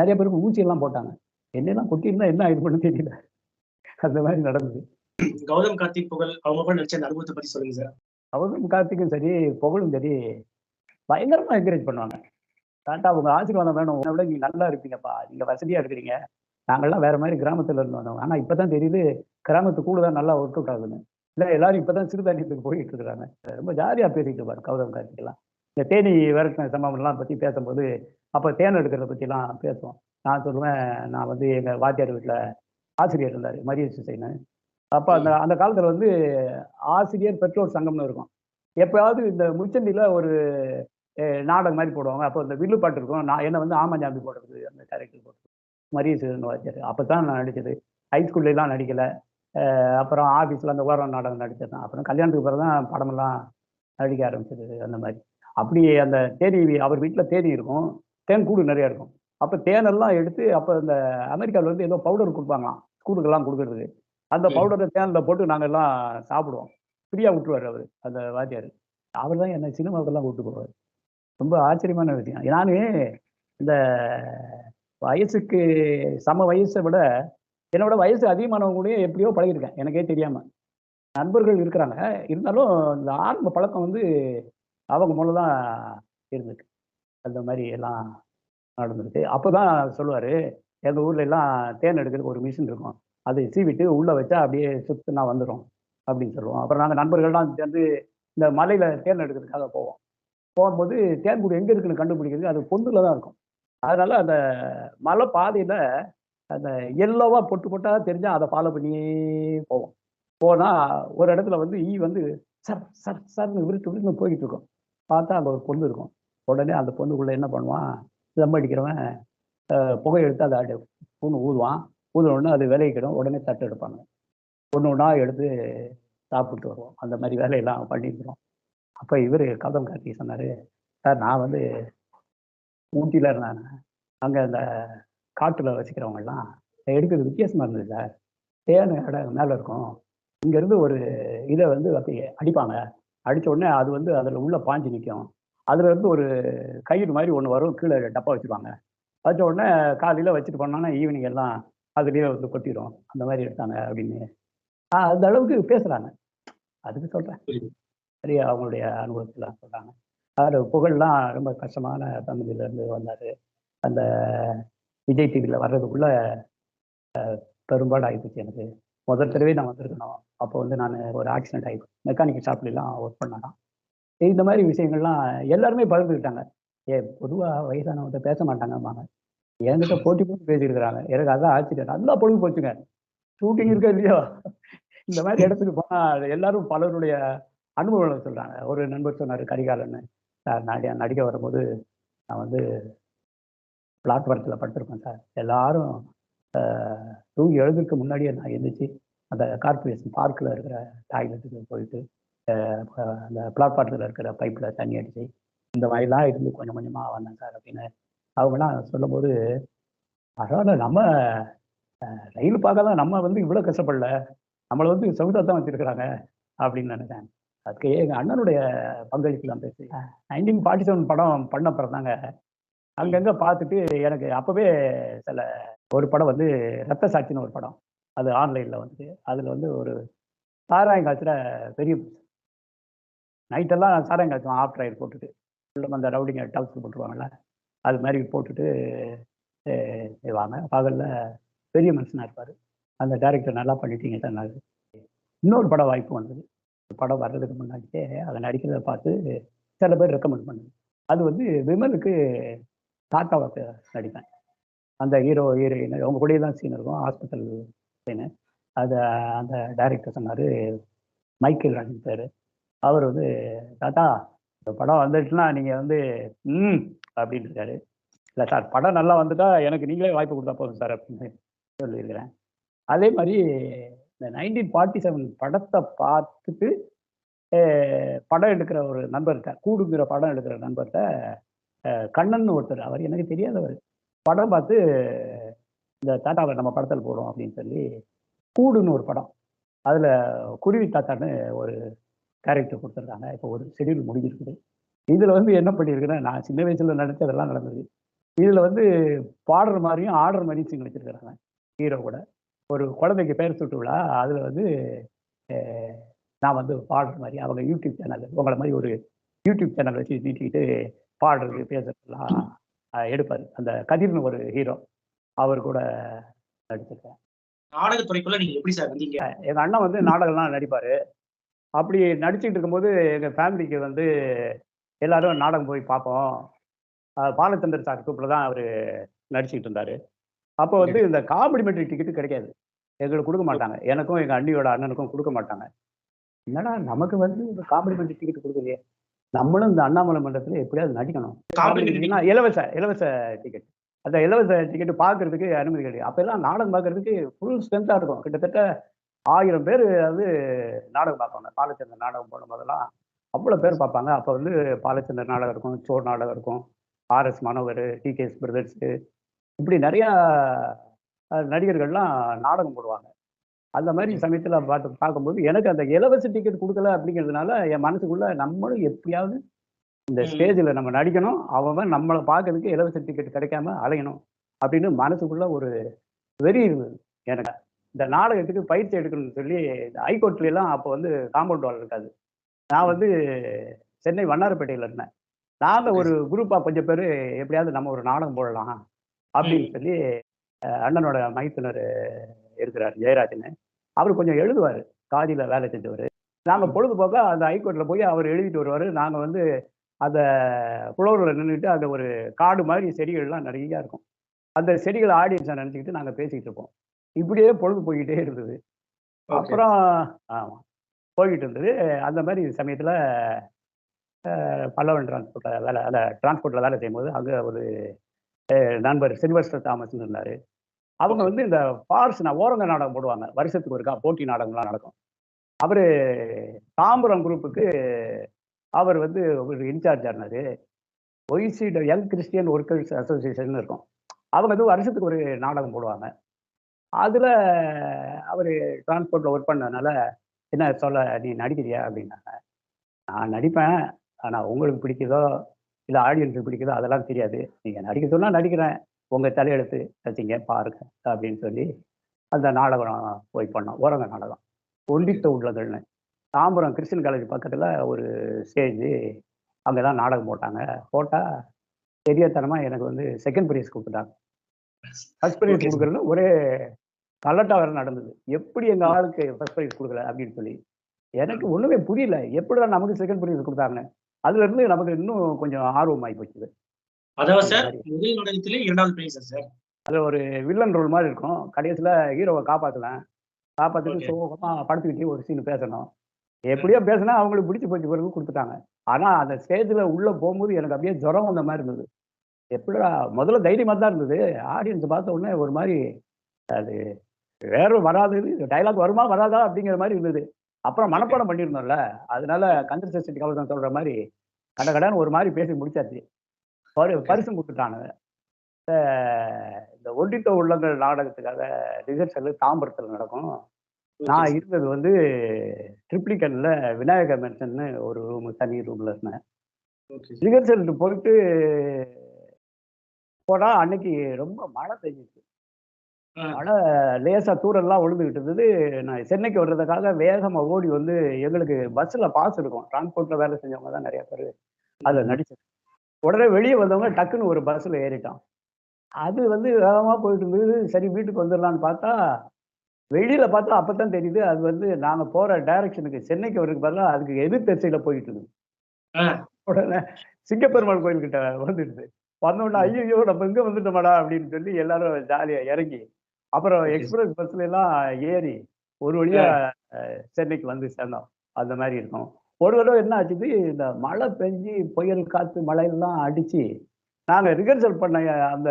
நிறைய பேருக்கு ஊசி எல்லாம் போட்டாங்க. என்னெல்லாம் கொட்டியிருந்தா என்ன ஆயிருக்கும்னு தெரியல. அந்த மாதிரி நடந்தது. கௌதம் கார்த்திக் புகழ் அவங்க கூட அந்த அனுபவத்தை பத்தி சொல்லுங்க சார். அவரும் கார்த்திக்கும் சரி புகழும் சரி பயங்கரமா என்கரேஜ் பண்ணுவாங்க. தாத்தா உங்க ஆசீர்வாதம் வேணும். உன்னை விட நீங்க நல்லா இருப்பீங்கப்பா. நீங்க வசதியா இருக்கிறீங்க. நாங்கெல்லாம் வேற மாதிரி கிராமத்துல இருந்து வந்தோம் ஆனா இப்பதான் தெரியுது கிராமத்து கூட தான் நல்லா ஒர்க் அவுட் ஆகுதுன்னு. இல்ல எல்லாரும் இப்பதான் சிறுதானியத்துக்கு போயிட்டு இருக்கிறாங்க. ரொம்ப ஜாலியா பேசிட்டு இருப்பாரு கௌதம் கார்த்திகெல்லாம் இந்த தேனி விரட்டின சம்பவம்லாம் பத்தி பேசும்போது அப்ப தேன் எடுக்கிறத எல்லாம் பேசுவோம். நான் சொல்லுவேன் நான் வந்து எங்க வாத்தியார் வீட்டுல ஆசிரியர் இருந்தாரு மரிய சுசைன்னு. அப்ப அந்த அந்த காலத்துல வந்து ஆசிரியர் பெற்றோர் சங்கம்னு இருக்கும். எப்பயாவது இந்த முச்சந்தில ஒரு நாடகம் மாதிரி போடுவாங்க. அப்போ இந்த வில்லு பாட்டு இருக்கும். நான் என்ன வந்து ஆமாஞ்சாம்பி போடுறது அந்த கேரக்டர் போடுறது. மரிய சுசன் வாத்தியார். அப்போ தான் நான் நடிச்சது. ஹைஸ்கூல்லாம் நடிக்கல. அப்புறம் ஆஃபீஸில் அந்த ஓரம் நாடகம் நடிச்சது. தான் அப்புறம் கல்யாணத்துக்கு பிறகு தான் படமெல்லாம் நடிக்க ஆரம்பிச்சது அந்த மாதிரி. அப்படி அந்த தேனி அவர் வீட்டில் தேனி இருக்கும். தேன் கூடு நிறைய இருக்கும். அப்போ தேனெல்லாம் எடுத்து அப்போ இந்த அமெரிக்காவில் வந்து ஏதோ பவுடர் கொடுப்பாங்களாம். ஸ்கூலுக்கெல்லாம் கொடுக்கறதுக்கு அந்த. பவுடரை தேனில் போட்டு நாங்கள் எல்லாம் சாப்பிடுவோம். ஃப்ரீயாக விட்டுருவார் அவர் அந்த வாத்தியார். அவர் தான் என்னை சினிமாவுக்கெல்லாம் கூட்டு போவார். ரொம்ப ஆச்சரியமான விஷயம். நான் இந்த வயசுக்கு சம வயசை விட என்னோட வயசு அதிகமானவங்க கூடயும் எப்படியோ பழகிருக்கேன் எனக்கே தெரியாம. நண்பர்கள் இருக்கிறாங்க. இருந்தாலும் இந்த ஆரம்ப பழக்கம் வந்து அவங்க மூலம் தான் இருந்துருக்கு. அந்த மாதிரி எல்லாம் நடந்திருக்கு. அப்போதான் சொல்லுவார் எங்கள் ஊர்ல எல்லாம் தேன் எடுக்கிறதுக்கு ஒரு மிஷின் இருக்கும். அதை சீவிட்டு உள்ளே வச்சா அப்படியே சுத்துனா வந்துடும் அப்படின்னு சொல்லுவோம். அப்புறம் நாங்கள் நண்பர்கள்லாம் சேர்ந்து இந்த மலையில் தேன் எடுக்கிறதுக்காக போவோம். போகும்போது தேன் கூடு எங்கே இருக்குன்னு கண்டுபிடிக்கிறது அது பொந்துல தான் இருக்கும். அதனால அந்த மலை பாதையில் அந்த எல்லோவா பொட்டு பொட்டாக தெரிஞ்சால் அதை ஃபாலோ பண்ணியே போவோம். போனால் ஒரு இடத்துல வந்து ஈ வந்து சர் சர் சர்னு விருட்டு விருட்டுன்னு போய்கிட்டு இருக்கும். பார்த்தா அங்கே ஒரு பொண்ணு இருக்கும். உடனே அந்த பொண்ணுக்குள்ள என்ன பண்ணுவான்? தம் அடிக்கிறவன் புகை எடுத்து அதை அடி பொண்ணு ஊதுவான். ஊதுன உடனே அது விளைவிக்கிடும் உடனே தட்டு எடுப்பாங்க. ஒன்று ஒன்றா எடுத்து சாப்பிட்டு வருவோம். அந்த மாதிரி வேலையெல்லாம் பண்ணியிருக்கிறோம் அப்போ இவர் கதம் கார்த்திகை சொன்னார் சார் நான் வந்து ஊட்டியில் இருந்தேன். அங்கே அந்த காட்டில் வசிக்கிறவங்கெல்லாம் எடுக்கிறது வித்தியாசமாக இருந்தது சார். தேன் இடம் மேலே இருக்கும். இங்கேருந்து ஒரு இதை வந்து அப்படி அடிப்பாங்க. அடித்த உடனே அது வந்து அதில் உள்ள பாஞ்சு நிற்கும் அதுல இருந்து ஒரு கயிறு மாதிரி ஒன்று வரும். கீழே டப்பா வச்சுருவாங்க. வச்ச உடனே காலையில் வச்சுட்டு போனோன்னா ஈவினிங் எல்லாம் அதுலேயே வந்து கொட்டிடும் அந்த மாதிரி எடுத்தாங்க அப்படின்னு. அந்த அளவுக்கு பேசுகிறாங்க அதுக்கு சொல்கிறேன் புரியுது. சரி அவங்களுடைய அனுபவத்தில் சொல்கிறாங்க அவர் புகழ்லாம் ரொம்ப கஷ்டமான ஃபேமிலியில இருந்து வந்தார். அந்த விஜய் டிவியில் வர்றதுக்குள்ள பெரும்பாடு ஆகிப்போச்சு எனக்கு. முதல் தடவை நான் வந்திருக்கணும். அப்போ வந்து நான் ஒரு ஆக்சிடென்ட் ஆகி மெக்கானிக்கல் ஷாப்லாம் ஒர்க் பண்ணலாம் இந்த மாதிரி விஷயங்கள்லாம் எல்லாருமே பகிர்ந்துக்கிட்டாங்க ஏ பொதுவாக வயசானவங்க பேச மாட்டாங்கம்பாங்க. என்கிட்ட போட்டி போட்டு பேசியிருக்கிறாங்க. எனக்கு அதான் ஆச்சரியம். நல்லா பொழுது போச்சுங்க. ஷூட்டிங் இருக்கா இல்லையோ? இந்த மாதிரி இடத்துக்கு போனால் எல்லாரும் பலருடைய அனுபவங்களை சொல்கிறாங்க ஒரு நண்பர் சொன்னார் கரிகாலன்னு. சார் நான் நடிக்க வரும்போது நான் வந்து பிளாட்ஃபாரத்தில் படுத்திருப்பேன் சார். எல்லாரும் தூங்கி எழுதுறதுக்கு முன்னாடியே நான் எழுந்திரிச்சு அந்த கார்பரேஷன் பார்க்கில் இருக்கிற டாய்லெட்டுக்கு போயிட்டு அந்த பிளாட்ஃபாரத்தில் இருக்கிற பைப்பில் தண்ணி அடிச்சு இந்த மாதிரிலாம் இருந்து கொஞ்சம் கொஞ்சமாக வந்தேன் சார் அப்படின்னு அவங்களாம் சொல்லும்போது பரவாயில்ல நம்ம ரயில் பார்க்கலாம் நம்ம வந்து இவ்வளோ கஷ்டப்படல. நம்மளை வந்து சவுதா தான் வச்சிருக்கிறாங்க. அப்படின்னு நினைச்சேன். அதுக்கு எங்கள் அண்ணனுடைய பங்களிப்புலாம் பேசி நைன்டீன் ஃபார்ட்டி செவன் படம் பண்ண தாங்க அங்கங்கே பார்த்துட்டு எனக்கு அப்போவே சில ஒரு படம் வந்து ரத்த சாட்சின்னு ஒரு படம் அது ஆன்லைனில் வந்து அதில் வந்து ஒரு சாராயம் காய்ச்சிற பெரிய நைட்டெல்லாம் சாராயம் காய்ச்சுவான் ஆஃப்டர் ஆயில் போட்டுட்டு உள்ள அந்த ரவுடிங்க டவுஸ் போட்டுருவாங்கல்ல அது மாதிரி போட்டுட்டு வாங்க செய்வாங்க பகலில் பெரிய மனுஷனாக இருப்பார். அந்த டேரக்டர் நல்லா பண்ணிட்டீங்க சொன்னாரு இன்னொரு படம் வாய்ப்பு வந்தது. படம் வர்றதுக்கு முன்னாடியே அதை நடிக்கிறத பார்த்து சில பேர் ரெக்கமெண்ட் பண்ணுது. அது வந்து விமலுக்கு தாத்தாவை நடிப்பேன். அந்த ஹீரோ ஹீரோயின் அவங்க கூடயே தான் சீன் இருக்கும் ஹாஸ்பிட்டல் சீனு அதை அந்த டைரக்டர் சொன்னார் மைக்கேல் ராஜன் பேர். அவர் வந்து தாத்தா இந்த படம் வந்துட்டுனா நீங்கள் வந்து ம் அப்படின்னு இருக்காரு. இல்லை சார் படம் நல்லா வந்துட்டா எனக்கு நீங்களே வாய்ப்பு கொடுத்தா போதும் சார் அப்படின்னு சொல்லியிருக்கிறேன். அதே மாதிரி இந்த நைன்டீன் ஃபார்ட்டி செவன் படத்தை பார்த்துட்டு படம் எடுக்கிற ஒரு நண்பர்கிட்ட கூடுங்கிற படம் எடுக்கிற நண்பர்கிட்ட கண்ணன் ஒருத்தர் அவர் எனக்கு தெரியாதவர். படம் பார்த்து இந்த தாத்தாவை நம்ம படத்தில் போடுறோம் அப்படின்னு சொல்லி கூடுன்னு ஒரு படம். அதில் குருவி தாத்தான்னு ஒரு கேரக்டர் கொடுத்துருக்காங்க. இப்போ ஒரு ஷெடியூல் முடிஞ்சிருக்குது. இதில் வந்து என்ன பண்ணியிருக்குன்னா நான் சின்ன வயசில் நினச்சதெல்லாம் நடந்தது. இதுல வந்து பாடுற மாதிரியும் ஆடுற மாதிரியும் சீன் வச்சிருக்கிறாங்க. ஹீரோ கூட. ஒரு குழந்தைக்கு பெயர் சுட்டு விழா அதுல வந்து நான் வந்து பாடுற மாதிரி அவங்க யூடியூப் சேனல் உங்களை மாதிரி ஒரு யூடியூப் சேனல் வச்சு நீட்டிக்கிட்டு பாடுறது பேசுறதுலாம் எடுப்பாரு. அந்த கதிர்னு ஒரு ஹீரோ அவர் கூட நடிச்சிருக்கேன். நாடகத்துறைக்குள்ள நீங்க எப்படி சார் வந்தீங்க? எங்க அண்ணன் வந்து நாடகம்லாம் நடிப்பாரு. அப்படி நடிச்சுட்டு இருக்கும்போது எங்க ஃபேமிலிக்கு வந்து எல்லாரும் நாடகம் போய் பார்ப்போம் பாலச்சந்தர் சார் குரூப்ல தான் அவர் நடிச்சுட்டு இருந்தாரு. அப்போ வந்து இந்த காம்ப்ளிமெண்ட்ரி டிக்கெட்டு கிடைக்காது. எங்களுக்கு கொடுக்க மாட்டாங்க. எனக்கும் எங்க அண்ணியோட அண்ணனுக்கும் கொடுக்க மாட்டாங்க. என்னடா நமக்கு வந்து இந்த காம்ப்ளிமெண்ட்ரி டிக்கெட் கொடுக்கலையே நம்மளும் இந்த அண்ணாமலை மன்றத்துல எப்படியாவது நடிக்கணும். இலவச இலவச டிக்கெட். அந்த இலவச டிக்கெட் பார்க்கறதுக்கு அனுமதி கிடையாது. அப்பெல்லாம் நாடகம் பார்க்கறதுக்கு ஃபுல் ஸ்ட்ரென்த்தாக இருக்கும். கிட்டத்தட்ட ஆயிரம் பேர் வந்து நாடகம் பார்ப்பாங்க. பாலச்சந்தர் நாடகம் போடும் போதெல்லாம் அவ்வளோ பேர் பார்ப்பாங்க. அப்போ வந்து பாலச்சந்தர் நாடகம் இருக்கும் சோர் நாடகம் இருக்கும் ஆர்எஸ் மனோகர் டிகேஎஸ் பிரதர்ஸு இப்படி நிறையா நடிகர்கள்லாம் நாடகம் போடுவாங்க. அந்த மாதிரி சமயத்தில் பார்த்து பார்க்கும்போது எனக்கு அந்த இலவச டிக்கெட் கொடுக்கல அப்படிங்கிறதுனால என் மனசுக்குள்ள நம்மளும் எப்படியாவது இந்த. ஸ்டேஜில் நம்ம நடிக்கணும். அவன் நம்மளை பார்க்கறதுக்கு இலவச டிக்கெட் கிடைக்காம அலையணும் அப்படின்னு மனசுக்குள்ள ஒரு வெறி இருந்தது எனக்கு. இந்த நாடகத்துக்கு பயிற்சி எடுக்கணும்னு சொல்லி இந்த ஹைகோர்ட்ல எல்லாம் அப்போ வந்து காம்பவுண்ட் வால் இருக்காது. நான் வந்து சென்னை வண்ணாரப்பேட்டையில் இருந்தேன். நாங்கள் ஒரு குரூப்பாக கொஞ்சம் பேர் எப்படியாவது நம்ம ஒரு நாடகம் போடலாம் அப்படின்னு. சொல்லி அண்ணனோட மைத்துனர் இருக்கிறார் ஜெயராஜன். அவர் கொஞ்சம் எழுதுவார். காதியில் வேலை செஞ்சவர். நாங்கள் பொழுதுபோக்க அந்த ஹைகோர்ட்டில் போய் அவர் எழுதிட்டு வருவார். நாங்கள் வந்து அந்த புலவரில் நின்றுட்டு அந்த ஒரு காடு மாதிரி செடிகள்லாம் நிறைய இருக்கும். அந்த செடிகளை ஆடியன்ஸை நினச்சிக்கிட்டு நாங்கள் பேசிக்கிட்டு இருப்போம். இப்படியே பொழுது போய்கிட்டே இருந்தது. அப்புறம் ஆமாம் போய்கிட்டு இருந்தது. அந்த மாதிரி சமயத்தில் பல்லவன் டிரான்ஸ்போர்ட்டில் வேலை அந்த டிரான்ஸ்போர்ட்டில் வேலை செய்யும்போது அங்கே ஒரு நண்பர் சில்வஸ்டர் தாமஸ்னு இருந்தார். அவங்க வந்து இந்த ஃபார்ஸ் நான் ஓரங்க நாடகம் போடுவாங்க. வருஷத்துக்கு ஒருக்கா போட்டி நாடகம்லாம் நடக்கும். அவர் தாம்பரம் குரூப்புக்கு அவர் வந்து ஒரு இன்சார்ஜாக இருந்தார். YC young Christian workers association இருக்கும். அவங்க வந்து வருஷத்துக்கு ஒரு நாடகம் போடுவாங்க. அதில் அவர் டிரான்ஸ்போர்ட்டில் ஒர்க் பண்ணதுனால என்ன சொல்ல நீ நடிக்கிறியா? அப்படின்னாங்க. நான் நடிப்பேன். ஆனால் உங்களுக்கு பிடிக்குதோ இல்லை ஆடியன்ஸுக்கு பிடிக்குதோ அதெல்லாம் தெரியாது. நீங்கள் நடிக்க சொன்னால் நடிக்கிறேன். உங்கள் தலையெழுத்து வச்சிங்க பாருங்க அப்படின்னு சொல்லி அந்த நாடகம் போய் பண்ணோம். ஓரங்க நாடகம். ஒண்டித்த உள்ளங்கள்னு தாம்பரம் கிறிஸ்டின் காலேஜ் பக்கத்தில் ஒரு ஸ்டேஜ் அங்கே தான் நாடகம் போட்டாங்க. போட்டால் தெரியாதனமாக எனக்கு வந்து செகண்ட் ப்ரைஸ் கொடுத்துட்டாங்க. First prize Okay, sir. கொடுக்குறது ஒரே கலட்டா வேற நடந்தது. எப்படி எங்க ஆளுக்கு ஃபர்ஸ்ட் ப்ரைஸ் கொடுக்கல அப்படின்னு சொல்லி. எனக்கு ஒண்ணுமே புரியல. எப்படிடா நமக்கு செகண்ட் ப்ரைஸ் கொடுத்தாங்க அதுல இருந்து நமக்கு இன்னும் கொஞ்சம் ஆர்வம் ஆகி போச்சு. அதாவது சார் முதல் நாடகத்திலே இரண்டாவது பிரைஸ் சார்? அதுல ஒரு வில்லன் ரோல் மாதிரி இருக்கும். கடைசியில ஹீரோவை காப்பாத்துவேன். காப்பாத்திட்டு. சோகமா படுத்துக்கிட்டே ஒரு சீன் பேசணும். எப்படியோ பேசினா அவங்களுக்கு பிடிச்சி போச்சு பிறகு கொடுத்துட்டாங்க. ஆனா அந்த ஸ்டேஜ்ல உள்ள போகும்போது எனக்கு அப்படியே ஜுரம் வந்த மாதிரி இருந்தது. எப்படிடா முதல்ல தைரியமா தான் இருந்தது. ஆடியன்ஸ் பார்த்த உடனே ஒரு மாதிரி அது வேற வராது டைலாக் வருமா வராதா அப்படிங்கிற மாதிரி இருந்தது. அப்புறம் மனப்பாடம் பண்ணியிருந்தோம்ல அதனால கந்தர் சஷ்டி கவசம் சொல்ற மாதிரி கட கடன்னு ஒரு மாதிரி பேசி முடிச்சாச்சு. பரி பரிசும் கொடுத்துட்டானுங்க அஹ் இந்த ஒண்டித்த உள்ளங்கள் நாடகத்துக்காக ரிஹர்சல் தாம்பரத்தில் நடக்கும். நான் இருந்தது வந்து ட்ரிப்ளிகன்ல விநாயக மென்ஷன்னு ஒரு ரூம் தனி ரூம்ல இருந்தேன். ஓகே. ரிஹர்சல் போயிட்டு போனா அன்னைக்கு ரொம்ப மழை பெஞ்சிச்சு. மழை லேசா தூரல்லாம் விழுந்துகிட்டு இருந்தது. நான் சென்னைக்கு வர்றதுக்காக வேகமா ஓடி வந்து எங்களுக்கு பஸ்ல பாஸ் இருக்கும். டிரான்ஸ்போர்ட்ல வேலை செஞ்சவங்க தான் நிறைய பேர். அதுல நடிச்சது. உடனே வெளியே வந்தவங்க டக்குன்னு ஒரு பஸ்ல ஏறிட்டான். அது வந்து வேகமா போயிட்டு இருந்தது. சரி வீட்டுக்கு வந்துடலான்னு பார்த்தா வெளியில பார்த்தா அப்பதான் தெரியுது. அது வந்து நாங்க போற டைரக்ஷனுக்கு சென்னைக்கு வர்றதுக்கு பதிலாக அதுக்கு எதிர் திசையில போயிட்டு இருக்குது ஆ. உடனே சிங்கப்பெருமாள் கோயில்கிட்ட வந்துடுது. வந்தோடனே ஐயோ நம்ம இங்க வந்துட்டோமாடா அப்படின்னு சொல்லி எல்லாரும் ஜாலியா இறங்கி அப்புறம். எக்ஸ்பிரஸ் பஸ்ல எல்லாம் ஏறி ஒரு வழியா சென்னைக்கு வந்து சேர்ந்தோம். அந்த மாதிரி இருக்கும். ஒரு தடவை என்ன ஆச்சுது இந்த மழை பெஞ்சு புயல் காத்து மழையெல்லாம் அடிச்சு நாங்க ரிஹர்சல் பண்ண அந்த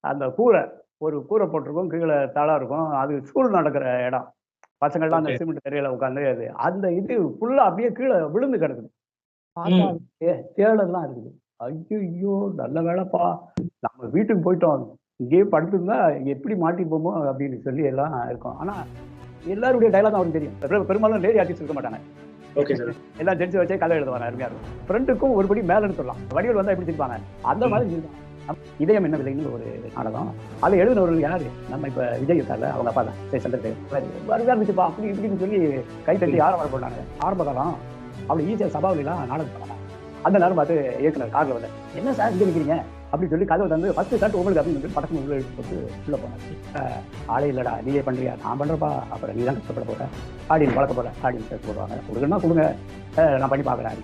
அந்த கூரை ஒரு கூரை போட்டிருக்கோம் கீழே தளம் இருக்கும். அது ஸ்கூல் நடக்கிற இடம். பசங்கள்லாம் அந்த. சிமெண்ட் தரையில உட்காந்து அது அந்த இது ஃபுல்லா அப்படியே கீழே விழுந்து கிடக்குது. பார்த்தா ம். தே- தேளெல்லாம் இருக்குது. ஐயோ நல்ல வேலைப்பா. நம்ம வீட்டுக்கு போயிட்டோம். இங்கேயே படுத்திருந்தா எப்படி மாட்டிப்போமோ அப்படின்னு சொல்லி எல்லாம் இருக்கும். ஆனா எல்லாருடைய டைலாக் அவருக்கு தெரியும். பெரு- பெரும்பாலும் லேடி ஆர்டிஸ்ட் இருக்க மாட்டாங்க. ஓகே சார் எல்லாம் ஜென்ஸ் வச்சே கதை எழுதுவாங்க அருமையா இருக்கும். ஃப்ரெண்டுக்கும் ஒருபடி மேலன்னு சொல்லலாம். வடிவில் வந்தா எப்படி சிரிப்பாங்க? அந்த மாதிரி இதயம் என்ன விலைன்னு ஒரு நாடகம். அதை எழுதினவர்கள் யாரு? நம்ம இப்ப விஜய் இருக்கார்ல அவங்க அப்பா தான். சரி சந்திரது வருதா இருந்துச்சுப்பா அப்படி இப்படின்னு சொல்லி கை தட்டி ஆரம்பம் பண்ணாங்க ஆரம்ப காலம் அப்படி ஈஸியாக சபாவிலாம் நாடகம் பண்ணாங்க அந்த நேரம் பார்த்து இயக்குனர் காரில் வந்து என்ன சார் இங்கே நிற்கிறீங்க அப்படின்னு சொல்லி கதவை தந்து ஃபர்ஸ்ட் ஷர்ட் உங்களுக்கு அப்படின்னு சொல்லி படக்கு உள்ள எடுத்து போட்டு உள்ள போனாச்சு ஆளே இல்லடா நீயே பண்றியா? நான் பண்றப்பா? அப்புறம் நீ தான் கஷ்டப்பட போற. ஆடியன் வளர்க்க போற ஆடியன் சேர்த்து போடுவாங்க. கொடுக்கணும்னா கொடுங்க. நான் பண்ணி பார்க்குறேன்